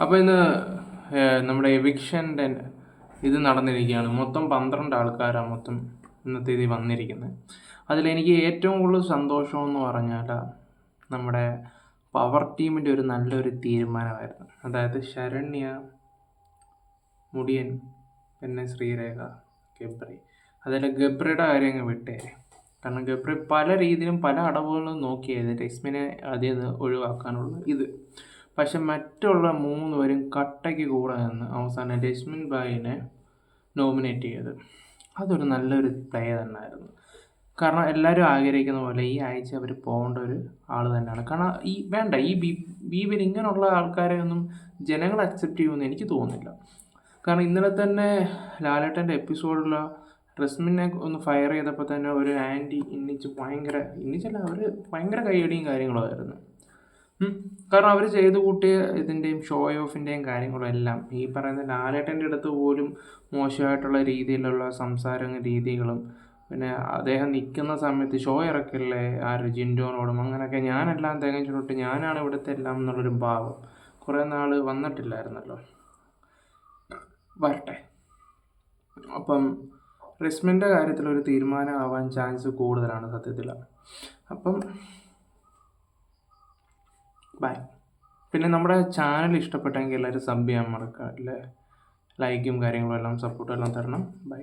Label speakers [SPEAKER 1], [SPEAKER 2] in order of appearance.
[SPEAKER 1] അപ്പോൾ ഇന്ന് നമ്മുടെ എവിക്ഷന്റെ ഇത് നടന്നിരിക്കുകയാണ്. മൊത്തം പന്ത്രണ്ട് ആൾക്കാരാണ് മൊത്തം ഇന്നത്തെ ഇതിൽ വന്നിരിക്കുന്നത് അതിലെനിക്ക് ഏറ്റവും കൂടുതൽ സന്തോഷമെന്ന് പറഞ്ഞാൽ നമ്മുടെ പവർ ടീമിന്റെ ഒരു നല്ലൊരു തീരുമാനമായിരുന്നു. അതായത് ശരണ്യ മുടിയൻ പിന്നെ ശ്രീരേഖ ഗബ്രി. അതിൽ ഗബ്രിയുടെ കാര്യം അങ്ങ് വിട്ടേ. കാരണം ഗബ്രി പല രീതിയിലും പല അടവുകളും നോക്കിയത് രശ്മിനെ അതിൽ നിന്ന് ഒഴിവാക്കാനുള്ള ഇത് പക്ഷെ മറ്റുള്ള മൂന്ന് പേരും കട്ടയ്ക്ക് കൂടെ നിന്ന് അവസാനം രശ്മിൻ ഭായിനെ നോമിനേറ്റ് ചെയ്തത് അതൊരു നല്ലൊരു പ്ലേ തന്നെയായിരുന്നു. കാരണം എല്ലാവരും ആഗ്രഹിക്കുന്ന പോലെ ഈ ആഴ്ച അവർ പോകേണ്ട ഒരു ആൾ തന്നെയാണ്. കാരണം ഈ വേണ്ട ഈ ബി ബീവിൽ ഇങ്ങനെയുള്ള ആൾക്കാരെ ഒന്നും ജനങ്ങൾ അക്സെപ്റ്റ് ചെയ്യുമെന്ന് എനിക്ക് തോന്നുന്നില്ല. കാരണം ഇന്നലെ തന്നെ ലാലേട്ടന്റെ എപ്പിസോഡിൽ റസ്മിനെ ഒന്ന് ഫയർ ചെയ്തപ്പോൾ തന്നെ ഒരു ആന്റി ഇന്നിച്ച് ഭയങ്കര ഇന്നിച്ചല്ല അവർ ഭയങ്കര കൈയടിയും കാര്യങ്ങളുമായിരുന്നു ഉം. കാരണം അവർ ചെയ്തു കൂട്ടിയ ഇതിന്റെയും ഷോ ഓഫിന്റെയും കാര്യങ്ങളും എല്ലാം ഈ പറയുന്ന ലാലേട്ടന്റെ അടുത്ത് പോലും മോശമായിട്ടുള്ള രീതിയിലുള്ള സംസാര രീതികളും പിന്നെ അദ്ദേഹം നിൽക്കുന്ന സമയത്ത് ഷോ ഇറക്കില്ലേ ആര് ജിൻഡോനോടും അങ്ങനെയൊക്കെ ഞാനെല്ലാം തികച്ചിട്ട് ഞാനാണ് ഇവിടുത്തെ എല്ലാം എന്നുള്ളൊരു ഭാവം കുറേ നാൾ വന്നിട്ടില്ലായിരുന്നല്ലോ. വരട്ടെ. അപ്പം റിസ്മിന്റെ കാര്യത്തിൽ ഒരു തീരുമാനമാവാൻ ചാൻസ് കൂടുതലാണ് സത്യത്തിൽ അപ്പം ബൈ പിന്നെ നമ്മുടെ ചാനൽ ഇഷ്ടപ്പെട്ടെങ്കിൽ എല്ലാവരും സബ് ചെയ്യാൻ മറക്കുക അല്ലേ ലൈക്കും കാര്യങ്ങളും എല്ലാം സപ്പോർട്ടും എല്ലാം തരണം. ബൈ